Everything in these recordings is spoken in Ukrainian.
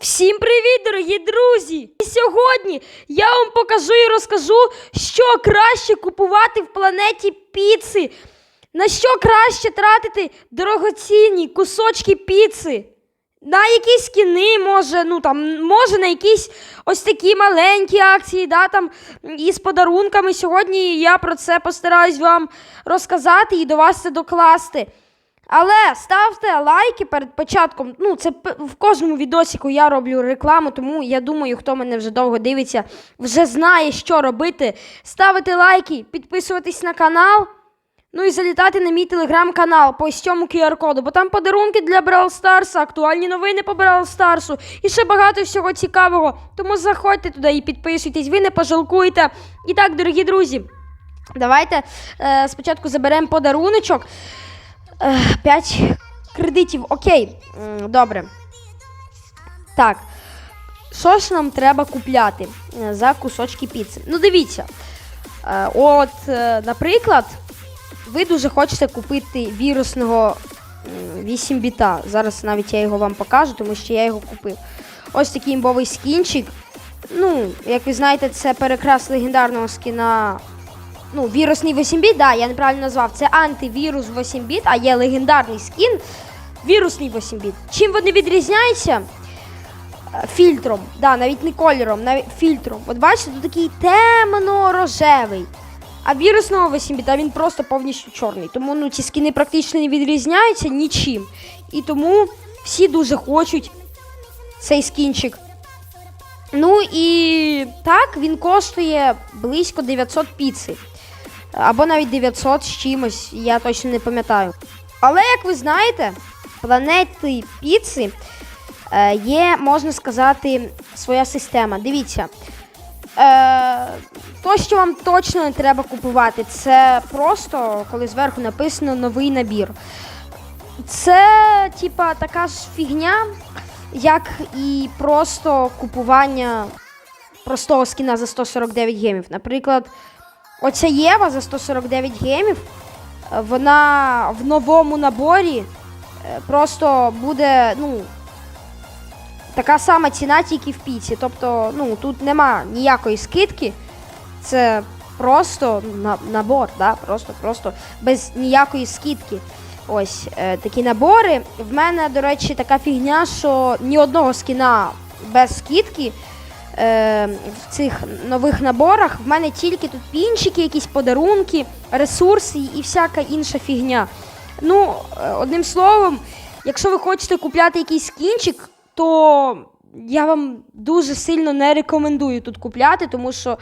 Всім привіт, дорогі друзі! І сьогодні я вам покажу і розкажу, що краще купувати в планеті піци. На що краще тратити дорогоцінні кусочки піци. На якісь скіни, може, ну там, може на якісь ось такі маленькі акції, да, там, із подарунками. Сьогодні я про це постараюсь вам розказати і до вас це докласти. Але ставте лайки перед початком. Ну, це в кожному відосіку я роблю рекламу, тому я думаю, хто мене вже довго дивиться, вже знає, що робити. Ставити лайки, підписуватись на канал. Ну і залітати на мій телеграм-канал по ось цьому QR-коду, бо там подарунки для Brawl Старса, актуальні новини по Brawl Старсу і ще багато всього цікавого. Тому заходьте туди і підписуйтесь, ви не пожалкуєте. І так, дорогі друзі, давайте е, спочатку заберемо подаруночок. 5 кредитів. Окей. Добре. Так. Що ж нам треба купляти е, за кусочки піци? Ну, дивіться. Е, От, е, наприклад, ви дуже хочете купити вірусного 8 біта. Зараз навіть я його вам покажу, тому що я його купив. Ось такий імбовий скінчик. Ну, як ви знаєте, це перекрас легендарного скіна ну, вірусний 8 біт, да, я неправильно назвав. Це антивірус 8 біт, а є легендарний скін. Вірусний 8 біт. Чим вони відрізняються? Е, Фільтром, да, навіть не кольором, навіть фільтром. От бачите, тут такий темно-рожевий. А вірусного 8 біта він просто повністю чорний. Тому ну, ці скіни практично не відрізняються нічим. І тому всі дуже хочуть цей скінчик. Ну і так, він коштує близько 900 піци. Або навіть 900 з чимось, я точно не пам'ятаю. Але, як ви знаєте, планети піци е, є, можна сказати, своя система. Дивіться. Е, то, що вам точно не треба купувати, це просто, коли зверху написано новий набір. Це, типа, така ж фігня, як і просто купування простого скіна за 149 гемів. Наприклад, оця Єва за 149 гемів, е, вона в новому наборі е, просто буде, ну, така сама ціна, тільки в піці. Тобто, ну, тут нема ніякої скидки. Це просто на, набор, да? просто, просто без ніякої скидки. Ось е, такі набори. В мене, до речі, така фігня, що ні одного скіна без скидки в цих нових наборах. В мене тільки тут пінчики, якісь подарунки, ресурси і всяка інша фігня. Ну, е, одним словом, якщо ви хочете купляти якийсь скінчик, то я вам дуже сильно не рекомендую тут купляти, тому що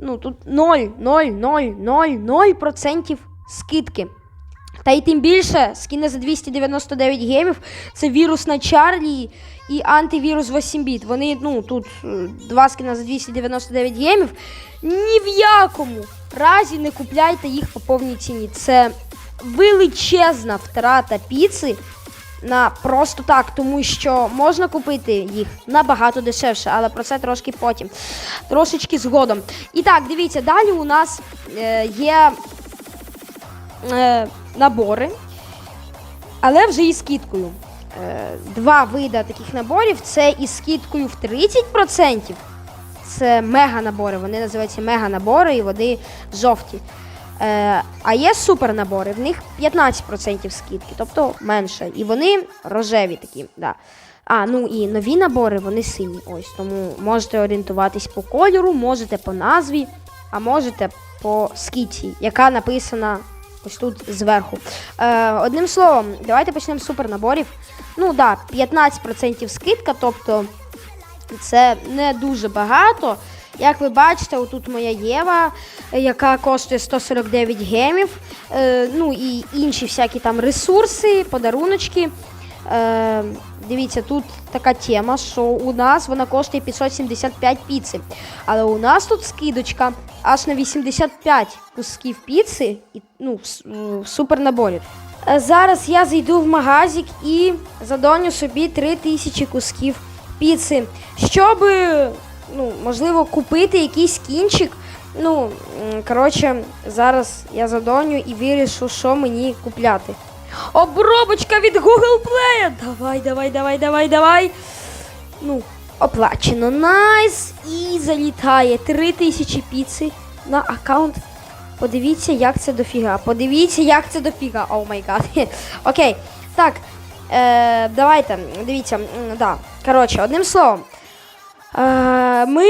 ну, тут 0, 0, 0, 0, 0% скидки. Та й тим більше скіни за 299 гемів це вірус на Чарлі і антивірус 8 біт. Вони, ну, тут е, два скіна за 299 гемів. Ні в якому разі не купляйте їх по повній ціні. Це величезна втрата піци на просто так, тому що можна купити їх набагато дешевше, але про це трошки потім. Трошечки згодом. І так, дивіться, далі у нас е, є е, набори, але вже із скидкою. Е, два вида таких наборів це із скидкою в 30%. Це мега набори. Вони називаються мега набори і вони жовті. Е, а є супер набори, в них 15% скидки, тобто менше. І вони рожеві такі. Да. А, ну і нові набори, вони сині. Ось. Тому можете орієнтуватись по кольору, можете по назві, а можете по скидці, яка написана ось тут зверху. Е, одним словом, давайте почнемо з супернаборів. Ну так, да, 15% скидка, тобто це не дуже багато. Як ви бачите, отут моя Єва, яка коштує 149 гемів. Е, ну і інші всякі там ресурси, подаруночки. Е, дивіться, тут така тема, що у нас вона коштує 575 піци. Але у нас тут скидочка аж на 85 кусків піци і, ну, в, супернаборі. Е, Зараз я зайду в магазик і задоню собі 3000 кусків піци, щоб, ну, можливо, купити якийсь кінчик. Ну, коротше, зараз я задоню і вирішу, що мені купляти. Обробочка від Google Play! Давай, давай, давай, давай, давай. Ну, оплачено. Найс. І залітає 3000 піци на аккаунт. Подивіться, як це дофіга. Подивіться, як це дофіга. О май гад. Окей. Так. Е, давайте. Дивіться. Да. Коротше, одним словом. Е, ми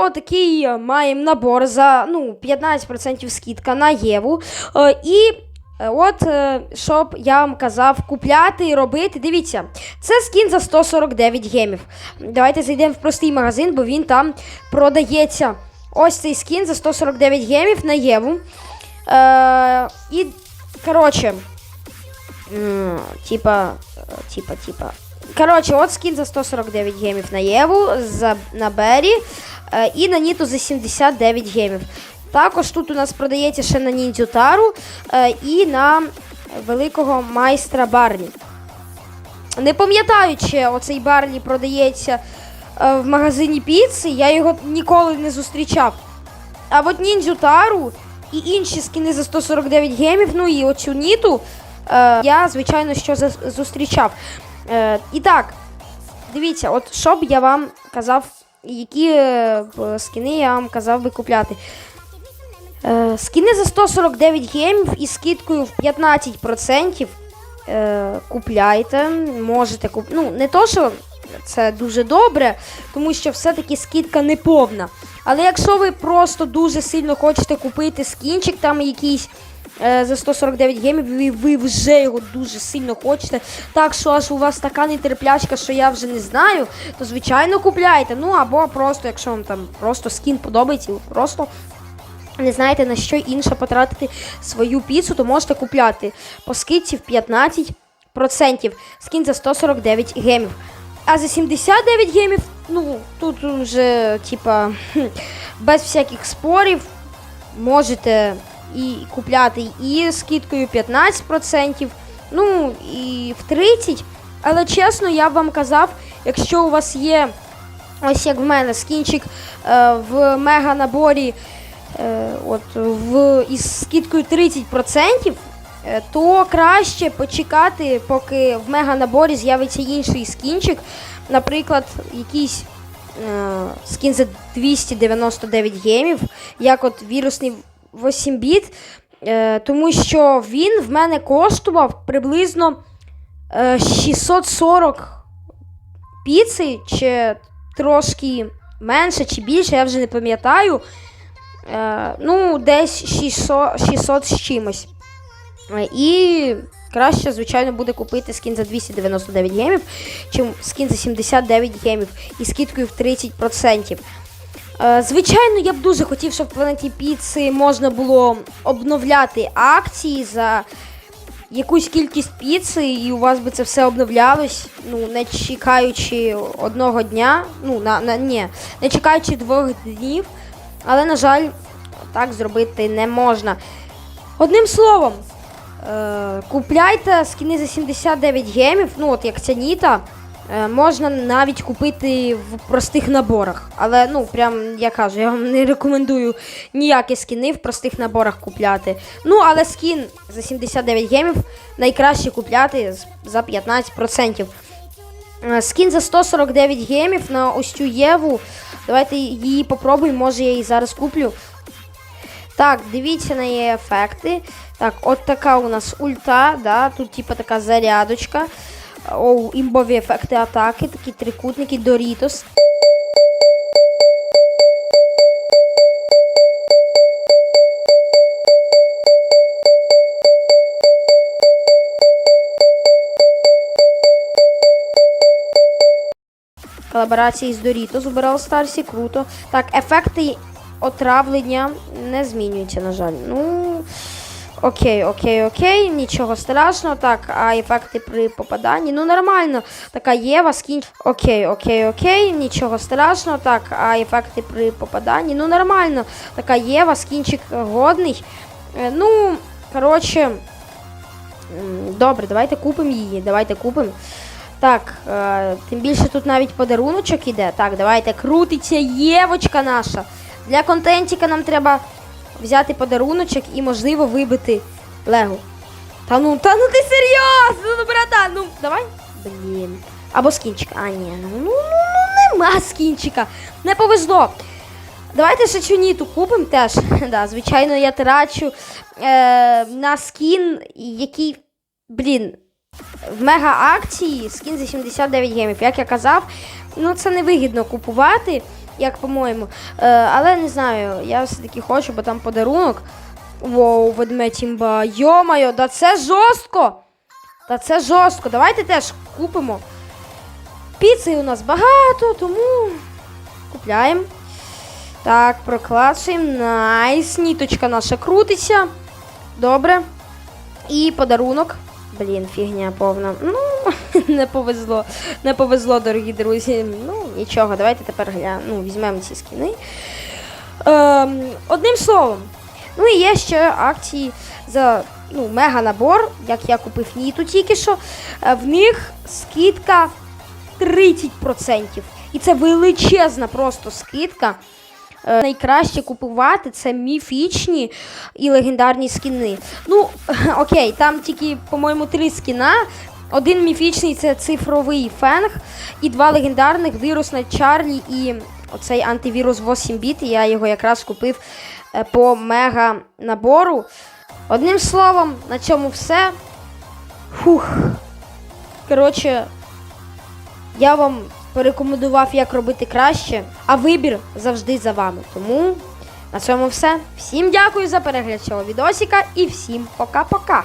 отакий маємо набор за ну, 15% скидка на Єву. Е, і от, е, щоб я вам казав, купляти і робити. Дивіться, це скін за 149 гемів. Давайте зайдемо в простий магазин, бо він там продається. Ось цей скін за 149 гемів на Єву. Е, і, коротше, типа, е, типа, типа. Коротше, от скін за 149 гемів на Єву, за, на Бері е, і на Ніту за 79 гемів. Також тут у нас продається ще на Ніндзю Тару е, і на великого майстра Барлі. Не пам'ятаю, чи оцей Барлі продається е, в магазині піци, я його ніколи не зустрічав. А от Ніндзю Тару і інші скіни за 149 гемів, ну і оцю Ніту, е, я, звичайно, що зустрічав. І так, дивіться, от що б я вам казав, які б я вам казав би купляти. Е, скіни за 149 гемів із скидкою в 15% е, купляйте. Можете куп... Ну, не то, що це дуже добре, тому що все-таки скидка не повна. Але якщо ви просто дуже сильно хочете купити скінчик, там якийсь е, за 149 гемів, і ви вже його дуже сильно хочете. Так що аж у вас така нетерплячка, що я вже не знаю, то звичайно купляйте. Ну або просто, якщо вам там просто скін подобається, ви просто не знаєте на що інше потратити свою піцу, то можете купляти по скидці в 15%. Скін за 149 гемів. А за 79 гемів, ну, тут вже, типа, без всяких спорів можете і купляти і скидкою 15%, ну і в 30%. Але чесно, я б вам казав, якщо у вас є, ось як в мене, скінчик е, в мега наборі от, в, із скидкою 30%, е, то краще почекати, поки в мега наборі з'явиться інший скінчик, наприклад, якийсь е, скін за 299 гемів, як от вірусний 8 біт, е, тому що він в мене коштував приблизно е, 640 піци, чи трошки менше, чи більше, я вже не пам'ятаю. Е, ну, десь 600, 600 з чимось. Е, І краще, звичайно, буде купити скін за 299 гемів, чим скін за 79 гемів і скидкою в 30%. Е, Звичайно, я б дуже хотів, щоб в планеті піци можна було обновляти акції за якусь кількість піци, і у вас би це все обновлялось, ну, не чекаючи одного дня, ну, на, на, ні, не чекаючи двох днів, але, на жаль, так зробити не можна. Одним словом, е, купляйте скіни за 79 гемів, ну от як ця Ніта, е, можна навіть купити в простих наборах. Але, ну, прям я кажу, я вам не рекомендую ніякі скіни в простих наборах купляти. Ну, але скін за 79 гемів найкраще купляти за 15%. Е, Скін за 149 гемів на ось цю Єву. Давайте її попробуємо, може я її зараз куплю. Так, дивіться на її ефекти. Так, от така у нас ульта, да, тут типа така зарядочка. О, імбові ефекти атаки, такі трикутники, Дорітос. Колаборації з Doritos у Brawl Старсі, круто. Так, ефекти отравлення не змінюються, на жаль. Ну. Окей, окей, окей, нічого страшного. Так, а ефекти при попаданні. Ну, нормально. Така Єва, скін. Окей, окей, окей, нічого страшного. Так, а ефекти при попаданні. Ну, нормально. Така Єва, скінчик годний. Е, Ну, коротше. Добре, давайте купимо її. Давайте купимо. Так, е, тим більше тут навіть подаруночок іде. Так, давайте крутиться Євочка наша. Для контентіка нам треба взяти подаруночок і, можливо, вибити Лего. Та ну, та ну ти серйозно, ну, братан, ну давай. Блін. Або скінчик. А, ні, ну, ну, ну, ну, нема скінчика. Не повезло. Давайте ще чуніту купимо теж. Да, звичайно, я трачу е, на скін, який, блін, в мега акції скін за 79 гемів. Як я казав, ну це невигідно купувати, як по-моєму. Е, але не знаю, я все-таки хочу, бо там подарунок. Воу, ведмедь імба. Йомайо, да це жорстко! Та це жорстко. Давайте теж купимо. Піци у нас багато, тому купляємо. Так, проклацуємо. Найс. Ніточка наша крутиться. Добре. І подарунок. Блін, фігня повна. Ну, не повезло. Не повезло, дорогі друзі. Ну, нічого, давайте тепер гля... ну, візьмемо ці скіни. Ем, одним словом. Ну і є ще акції за ну, мега набор, як я купив Ніту тільки що. Е, В них скидка 30%. І це величезна просто скидка. Е, Найкраще купувати це міфічні і легендарні скіни. Ну, окей, там тільки, по-моєму, три скіна. Один міфічний це цифровий фенг, і два легендарних вірус на Чарлі і оцей антивірус 8 біт. Я його якраз купив е, по мега набору. Одним словом, на цьому все. Фух. Коротше, я вам порекомендував, як робити краще, а вибір завжди за вами. Тому на цьому все. Всім дякую за перегляд цього відосика і всім пока-пока.